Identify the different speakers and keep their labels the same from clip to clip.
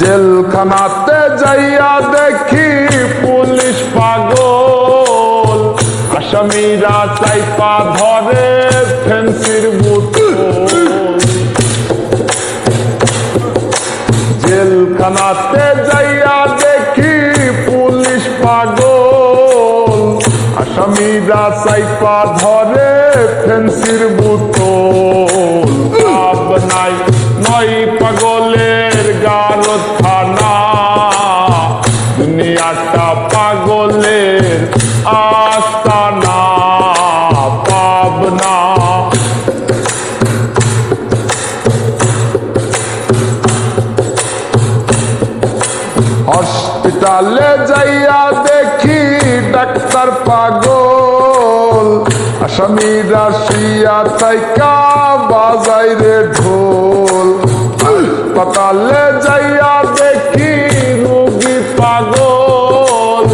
Speaker 1: জেলখানাতে যাইয়া দেখি পুলিশ পাগল। আসামিরা চাইপা ধরে ফেন্সির জেলখানাতে যাইয়া দেখি পুলিশ পাগল। আসামিরা চাইপা ধরে ফেন্সির বোতল। পাগল আসামিরা শুইয়া তাইকা বাজাই রে ঢোল। হাসপাতালে যাইয়া দেখি রুগী পাগল।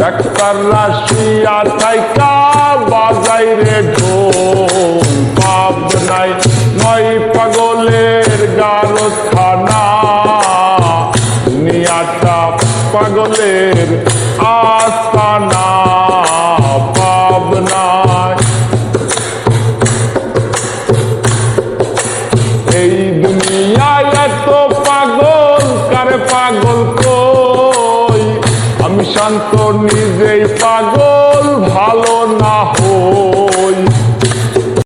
Speaker 1: ডাক্তাররা শুইয়া তাইকা বাজাই রে ঢোল। পাবনাই নয় পাগলের গারো থানা দুনিয়াটা পাগলের আস্তানা। তো নিজেই পাগল ভালো না হোক।